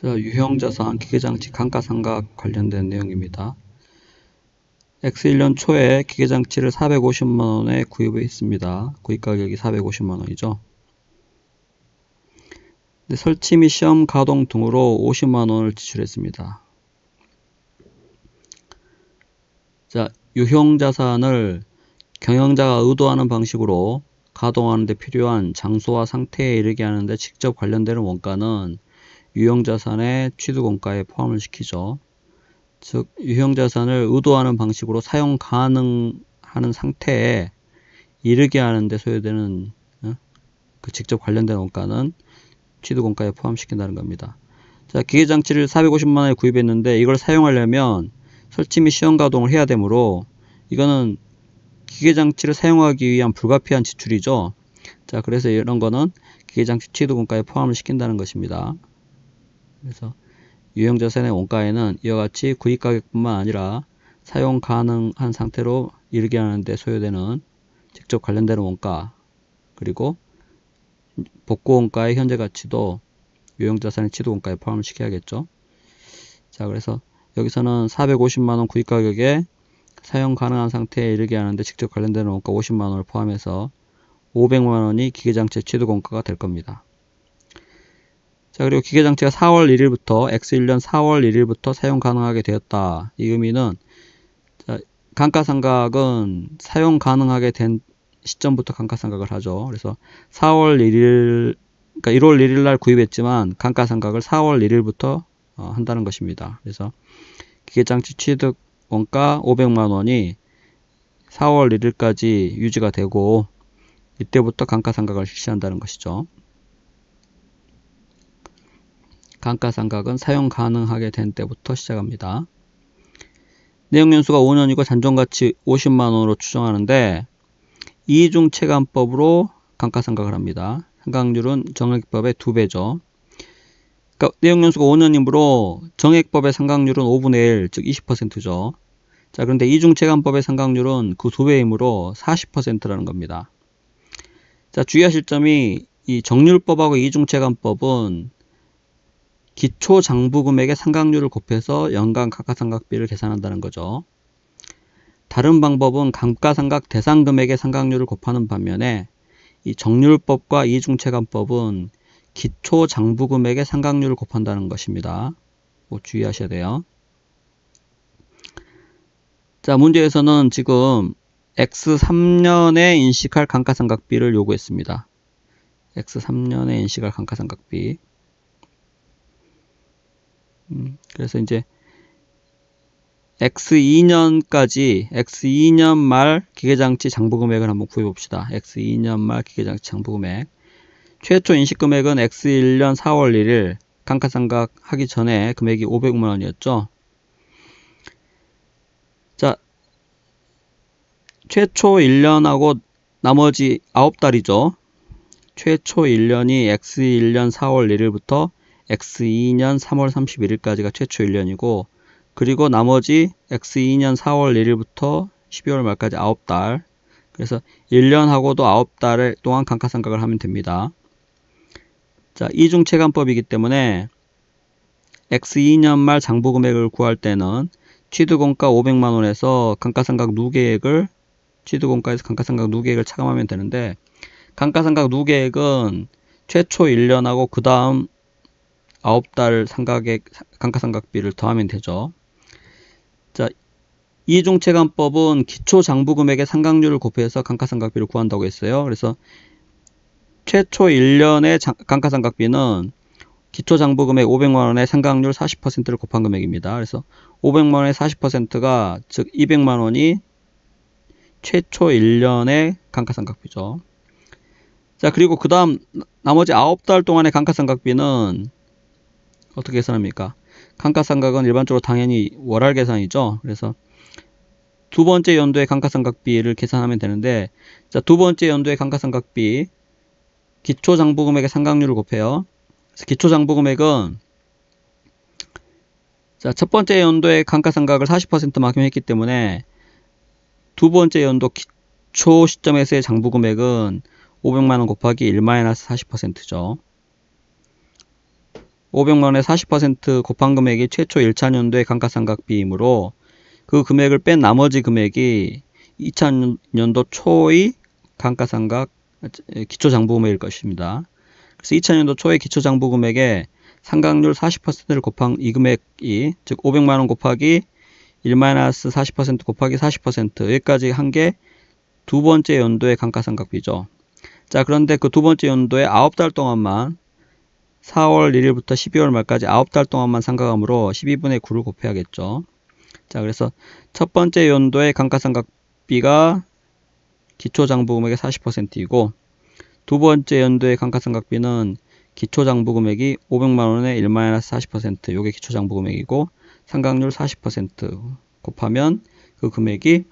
자, 유형자산 기계장치 감가상각 관련된 내용입니다. X1년 초에 기계장치를 450만원에 구입을 했습니다. 구입가격이 450만원이죠. 설치 및 시험 가동 등으로 50만원을 지출했습니다. 자, 유형자산을 경영자가 의도하는 방식으로 가동하는 데 필요한 장소와 상태에 이르게 하는데 직접 관련되는 원가는 유형자산의 취득원가에 포함을 시키죠. 즉 유형자산을 의도하는 방식으로 사용 가능하는 상태에 이르게 하는데 소요되는 어? 그 직접 관련된 원가는 취득원가에 포함시킨다는 겁니다. 자 기계장치를 450만원에 구입했는데 이걸 사용하려면 설치 및 시험 가동을 해야 되므로 이거는 기계장치를 사용하기 위한 불가피한 지출이죠. 자 그래서 이런 거는 기계장치 취득원가에 포함을 시킨다는 것입니다. 그래서 유형자산의 원가에는 이와 같이 구입가격뿐만 아니라 사용 가능한 상태로 이르게 하는데 소요되는 직접 관련되는 원가 그리고 복구원가의 현재 가치도 유형자산의 취득원가에 포함을 시켜야겠죠. 자 그래서 여기서는 450만원 구입가격에 사용 가능한 상태에 이르게 하는데 직접 관련되는 원가 50만원을 포함해서 500만원이 기계장치 취득원가가 될 겁니다. 자, 그리고 기계장치가 4월 1일부터 X1년 4월 1일부터 사용 가능하게 되었다. 이 의미는 자, 감가상각은 사용 가능하게 된 시점부터 감가상각을 하죠. 그래서 4월 1일 그러니까 1월 1일 날 구입했지만 감가상각을 4월 1일부터 어, 한다는 것입니다. 그래서 기계장치 취득 원가 500만 원이 4월 1일까지 유지가 되고 이때부터 감가상각을 실시한다는 것이죠. 감가상각은 사용 가능하게 된 때부터 시작합니다. 내용연수가 5년이고 잔존가치 50만원으로 추정하는데 이중체감법으로 감가상각을 합니다. 상각률은 정액법의 2배죠. 그러니까 내용연수가 5년이므로 정액법의 상각률은 5분의 1, 즉 20%죠. 자, 그런데 이중체감법의 상각률은 그 2배이므로 40%라는 겁니다. 자, 주의하실 점이 이 정률법하고 이중체감법은 기초 장부 금액의 상각률을 곱해서 연간 감가상각비를 계산한다는 거죠. 다른 방법은 감가상각 대상 금액의 상각률을 곱하는 반면에 이 정률법과 이중체감법은 기초 장부 금액의 상각률을 곱한다는 것입니다. 뭐 주의하셔야 돼요. 자, 문제에서는 지금 X3년에 인식할 감가상각비를 요구했습니다. X3년에 인식할 감가상각비. 음, 그래서 이제 X2년까지 X2년 말 기계장치 장부 금액을 한번 구해 봅시다. X2년 말 기계장치 장부 금액 최초 인식 금액은 X1년 4월 1일 감가상각 하기 전에 금액이 500만 원이었죠. 자, 최초 1년하고 나머지 9달이죠. 최초 1년이 X1년 4월 1일부터 X2년 3월 31일까지가 최초 1년이고 그리고 나머지 X2년 4월 1일부터 12월 말까지 9달 그래서 1년하고도 9달 동안 감가상각을 하면 됩니다. 자, 이중체감법이기 때문에 X2년 말 장부 금액을 구할 때는 취득원가 500만원에서 감가상각 누계액을 취득원가에서 감가상각 누계액을 차감하면 되는데 감가상각 누계액은 최초 1년하고 그 다음 9달 상각액, 감가상각비를 더하면 되죠. 자, 이중체감법은 기초 장부금액의 상각률을 곱해서 감가상각비를 구한다고 했어요. 그래서 최초 1년의 감가상각비는 기초 장부금액 500만 원의 상각률 40%를 곱한 금액입니다. 그래서 500만 원의 40%가 즉 200만 원이 최초 1년의 감가상각비죠. 자 그리고 그 다음 나머지 9달 동안의 감가상각비는 어떻게 계산합니까? 감가상각은 일반적으로 당연히 월할 계산이죠. 그래서 두 번째 연도의 감가상각비를 계산하면 되는데 자, 두 번째 연도의 감가상각비 기초장부금액의 상각률을 곱해요. 기초장부금액은 자, 첫 번째 연도의 감가상각을 40%만큼 했기 때문에 두 번째 연도 기초 시점에서의 장부금액은 500만원 곱하기 1-40%죠. 500만원의 40% 곱한 금액이 최초 1차 년도의 감가상각비이므로 그 금액을 뺀 나머지 금액이 2000년도 초의 감가상각 기초장부금액일 것입니다. 그래서 2000년도 초의 기초장부금액에 상각률 40%를 곱한 이 금액이 즉 500만원 곱하기 1-40% 곱하기 40% 여기까지 한 게 두 번째 연도의 감가상각비죠. 자 그런데 그 두 번째 연도에 9달 동안만 4월 1일부터 12월 말까지 9달 동안만 상각하므로 12분의 9를 곱해야겠죠. 자 그래서 첫 번째 연도의 감가상각비가 기초장부금액의 40%이고 두 번째 연도의 감가상각비는 기초장부금액이 500만원의 1-40% 요게 기초장부금액이고 상각률 40% 곱하면 그 금액이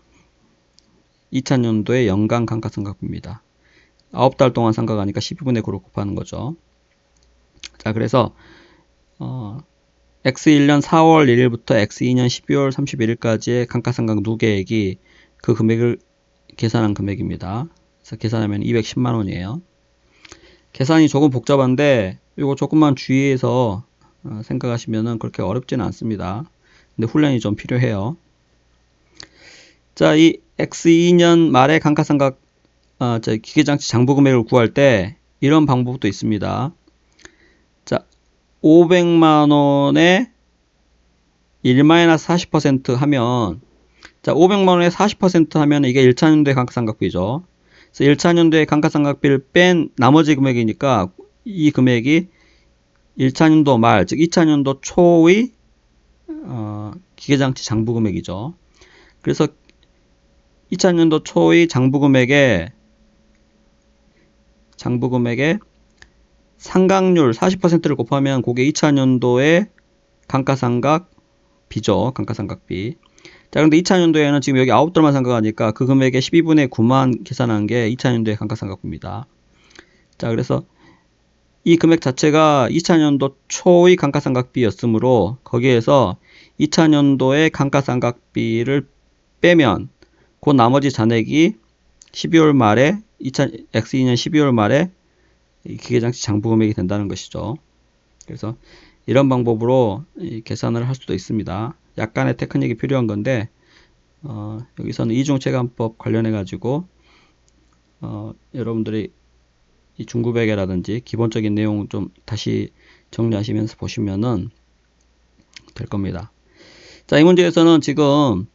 2000년도의 연간 감가상각비입니다. 9달 동안 상각하니까 12분의 9로 곱하는 거죠. 자, 그래서 어, X1년 4월 1일부터 X2년 12월 31일까지의 감가상각 누계액이 그 금액을 계산한 금액입니다. 그래서 계산하면 210만 원이에요. 계산이 조금 복잡한데 이거 조금만 주의해서 어, 생각하시면은 그렇게 어렵지는 않습니다. 근데 훈련이 좀 필요해요. 자, 이 X2년 말에 감가상각 어, 저 기계장치 장부 금액을 구할 때 이런 방법도 있습니다. 자, 500만 원에 1-40% 하면 자, 500만 원에 40% 하면 이게 1차년도의 감가상각비죠. 그래서 1차년도의 감가상각비를 뺀 나머지 금액이니까 이 금액이 1차년도 말, 즉 2차년도 초의 어, 기계장치 장부 금액이죠. 그래서 2000년도 초의 장부 금액에 장부 금액에 상각률 40%를 곱하면 그게 2000년도의 감가상각 비죠. 감가상각비. 자, 근데 2000년도에는 지금 여기 9달만 상각하니까 그 금액의 12분의 9만 계산한 게 2000년도의 감가상각비입니다. 자, 그래서 이 금액 자체가 2000년도 초의 감가상각비였으므로 거기에서 2000년도의 감가상각비를 빼면 그 나머지 잔액이 12월 말에 2000, X2년 12월 말에 기계장치 장부 금액이 된다는 것이죠. 그래서 이런 방법으로 계산을 할 수도 있습니다. 약간의 테크닉이 필요한 건데 어, 여기서는 이중체감법 관련해 가지고 어, 여러분들이 이 중구베개라든지 기본적인 내용 좀 다시 정리하시면서 보시면은 될 겁니다. 자, 이 문제에서는 지금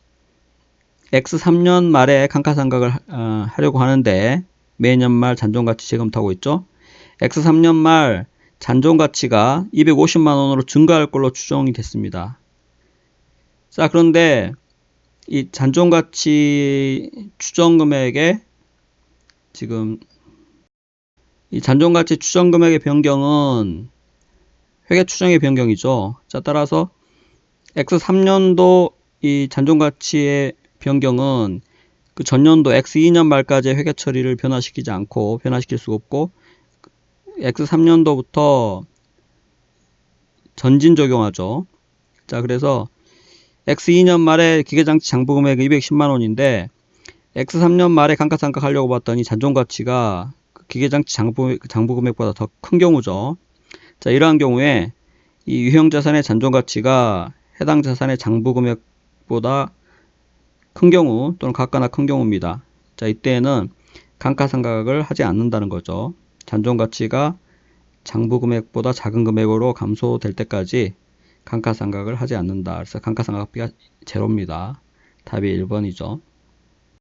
X3년 말에 감가상각을 어, 하려고 하는데 매년 말 잔존가치 재검토하고 있죠. X3년 말 잔존 가치가 250만 원으로 증가할 걸로 추정이 됐습니다. 자, 그런데 이 잔존 가치 추정 금액에 지금 이 잔존 가치 추정 금액의 변경은 회계 추정의 변경이죠. 자, 따라서 X3년도 이 잔존 가치의 변경은 그 전년도 X2년 말까지의 회계 처리를 변화시키지 않고 변화시킬 수가 없고 X3년도부터 전진 적용하죠. 자, 그래서 X2년 말에 기계장치 장부 금액이 210만 원인데 X3년 말에 감가상각 하려고 봤더니 잔존가치가 그 기계장치 장부, 장부 금액보다 더 큰 경우죠. 자, 이러한 경우에 이 유형 자산의 잔존가치가 해당 자산의 장부 금액보다 큰 경우 또는 같거나 큰 경우입니다. 자, 이때에는 감가상각을 하지 않는다는 거죠. 잔존 가치가 장부 금액보다 작은 금액으로 감소될 때까지 감가상각을 하지 않는다. 그래서 감가상각비가 제로입니다. 답이 1번이죠.